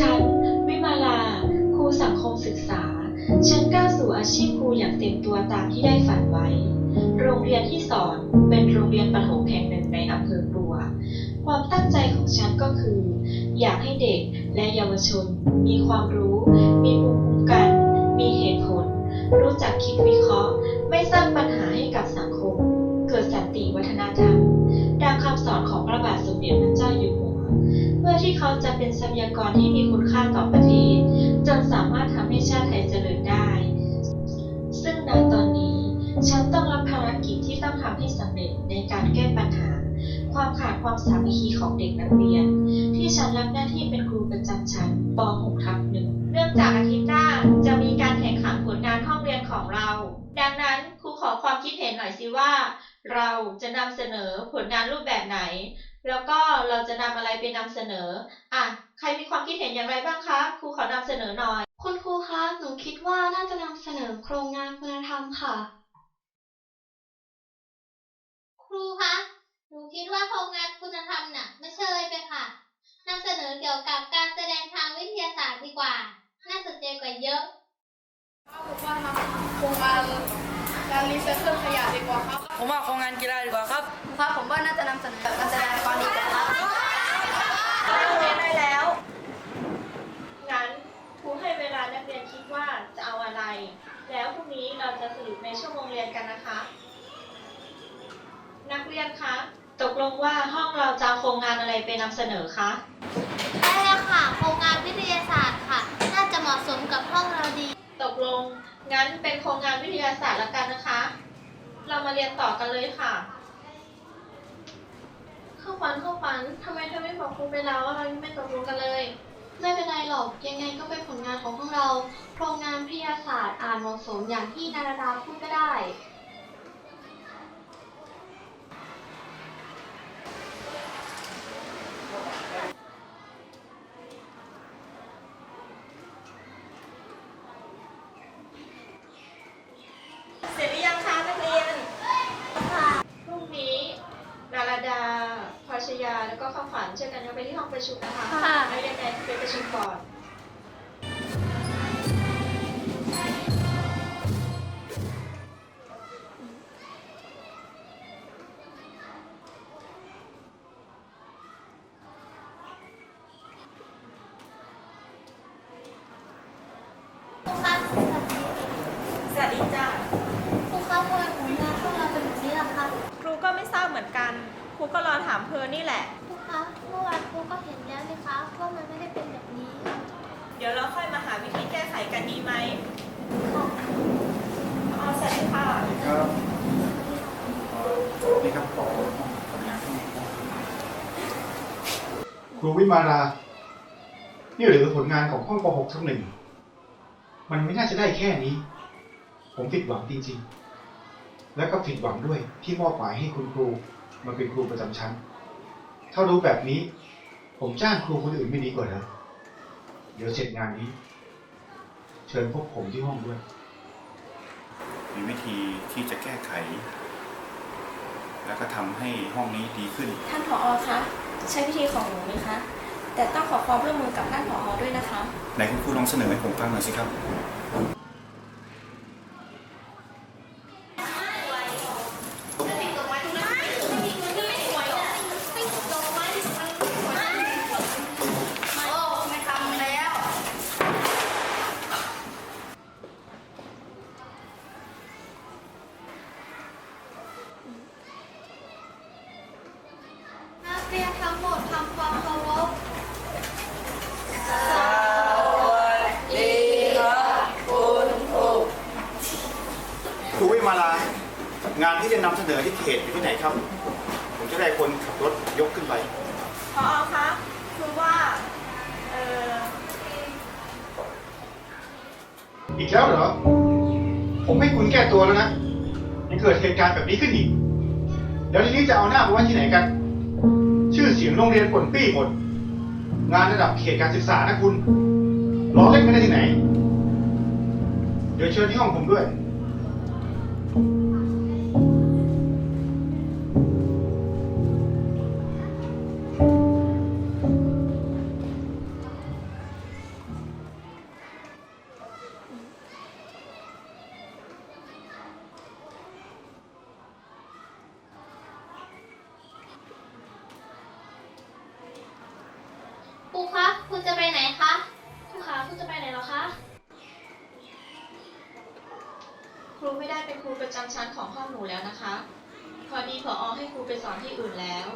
ฉัน วิมาลา ครูสังคมศึกษา ฉันก้าวสู่อาชีพครูอย่างเต็มตัวตามที่ได้ฝันไว้ โรงเรียนที่สอนเป็นโรงเรียนประถมแห่งหนึ่งในอำเภอปัว ความตั้งใจของฉันก็คือ อยากให้เด็กและเยาวชน มีความรู้ มีภูมิคุ้มกัน มีเหตุผล รู้จักคิดวิเคราะห์ ไม่สร้าง ทรัพยากรที่มีคุณค่าต่อประเทศ จนสามารถทำให้ชาติไทยเจริญได้ ซึ่งณตอนนี้ ฉันต้องรับภารกิจที่ต้องทำให้สำเร็จในการแก้ปัญหา ความขาดความสามัคคีของเด็กนักเรียน ที่ฉันรับหน้าที่เป็นครูประจำชั้นป .6 ทับหนึ่งเนื่องจากอาทิตย์หน้าจะมีการแข่งขันผลงานห้องเรียนของเรา ดังนั้นครูขอความคิดเห็นหน่อยสิว่า เราจะนำเสนอผลงานรูปแบบไหน แล้วก็เราจะนำอะไรไปนำเสนอ อะ ใครมีความคิดเห็นอย่างไรบ้างคะ ครูขอนำเสนอหน่อย คุณครูคะ หนูคิดว่าน่าจะนำเสนอโครงงานคุณธรรมค่ะ ครูคะ หนูคิดว่าโครงงานคุณธรรมน่ะไม่เชยไปค่ะนำเสนอเกี่ยวกับการแสดงทางวิทยาศาสตร์ดีกว่า น่าสนใจกว่าเยอะผมว่าทำโครงการ การรีไซเคิลขยะดีกว่าครับ ผมว่าโครงงานกีฬาดีกว่าครับ ครับผมว่าน่าจะนำเสนอการแสดงละครดีกว่าครับเรียนได้แล้ว งั้นครูให้เวลานักเรียนคิดว่าจะเอาอะไร แล้วพรุ่งนี้เราจะสรุปในชั่วโมงเรียนกันนะคะ นักเรียนคะ ตกลงว่าห้องเราจะเอาโครงงานอะไรไปนำเสนอคะได้แล้วค่ะ โครงงานวิทยาศาสตร์ค่ะ น่าจะเหมาะสมกับห้องเราดีต กลง งั้นเป็นโครงงานวิทยาศาสตร์ละกันนะคะ เรามาเรียนต่อกันเลยค่ะ เข้าฝันเข้าฝันทำไมเธอไม่บอกครูไปแล้วว่าเรายังไม่ตกลงกันเลย ไม่เป็นไรหรอก ยังไงก็เป็นผลงานของพวกเรา โครงงานวิทยาศาสตร์อ่านเหมาะสมอย่างที่นาราดาพูดก็ได้ เสร็จหรือยังคะนักเรียน พรุ่งนี้นาราดาพลอย ชยา แล้วก็ข้าวฝันเชิญกันเข้าไปที่ห้องประชุมนะคะค่ะนักเรียนในไปประชุมก่อน ครูคะสวัสดีจ้าครูคะทำไมผลงานพวกเราเป็นแบบนี้ล่ะคะครูก็ไม่ทราบเหมือนกัน ครูก็รอถามเพอนี่แหละ ครูคะเมื่อวานครูก็เห็นแล้วนี่คะว่ามันไม่ได้เป็นแบบนี้เดี๋ยวเราค่อยมาหาวิธีแก้ไขกันดีไหมอ๋อสวัสดีค่ะครับเอ่อนี่ครับขอทำงานที่นี่ครับครูวิมารา นี่หรือผลงานของห้องป .6 ทับหนึ่ง มันไม่น่าจะได้แค่นี้ ผมผิดหวังจริงๆ และก็ผิดหวังด้วยที่มอบหมายให้คุณครู มาเป็นครูประจำชั้น ถ้ารู้แบบนี้ ผมจ้างครูคนอื่นไม่ดีกว่าเหรอเดี๋ยวเสร็จงานนี้ เชิญพบผมที่ห้องด้วย มีวิธีที่จะแก้ไข แล้วก็ทำให้ห้องนี้ดีขึ้น ท่านผออคะ ใช้วิธีของหนูไหมคะ แต่ต้องขอความร่วมมือกับท่านผออด้วยนะคะ ไหนคุณครูลองเสนอให้ผมฟังหน่อยสิครับ นักเรียนทั้งหมดทำความเคารพ ครูวิมาลางานที่จะนำเสนอที่เขตอยู่ที่ไหนครับ ผมจะได้คนขับรถยกขึ้นไปพอคะคือว่าเอออีกแล้วเหรอ ผมให้คุณแก้ตัวแล้วนะยังเกิดเหตุการณ์แบบนี้ขึ้นอีกแล้วทีนี้จะเอาหน้าไปไว้ที่ไหนกัน ชื่อเสียงโรงเรียนผลปี้หมด งานระดับเขตการศึกษานะคุณล้อเล่นไม่ได้ที่ไหน เดี๋ยวเชิญที่ห้องผมด้วย Thank you. ได้เป็นครูประจำชั้นของห้องหนูแล้วนะคะ พอดีผอให้ครูไปสอนที่อื่นแล้ว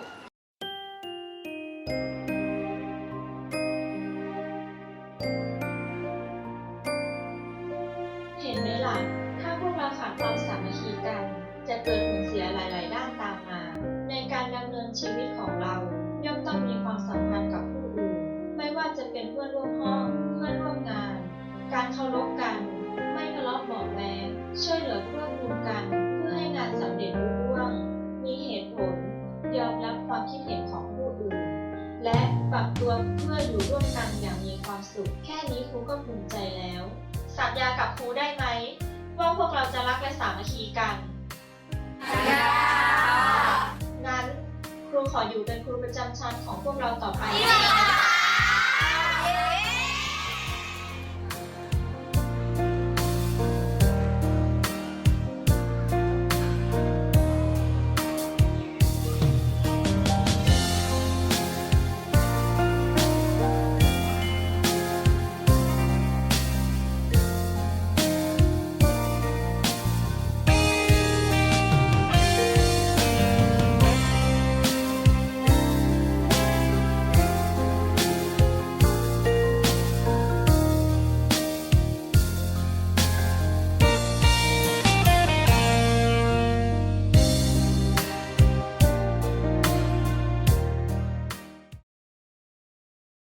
เห็นไหมล่ะ ถ้าพวกเราขาดความสามัคคีกัน จะเกิดผลเสียหลาย ๆ ด้านตามมา ในการดำเนินชีวิตของเรา ย่อมต้องมีความสัมพันธ์กับผู้อื่น ไม่ว่าจะเป็นเพื่อนร่วมห้อง เพื่อนร่วมงาน การเคารพกัน ไม่ทะเลาะเบาะแว้ง ช่วยเหลือเพื่อกูลกันเพื่อให้งานสำเร็จรุ่ร่วง มีเหตุผล ยอมรับความคิดเห็นของผู้อื่น และปรับตัวเพื่ออยู่ร่วมกันอย่างมีความสุข แค่นี้ครูก็ภูมิใจแล้วสัญญากับครูได้ไหม ว่าพวกเราจะรักและสามัคคีกันสัญญางั้นครูขออยู่เป็นครูประจำชั้นของพวกเราต่อไปนะคะ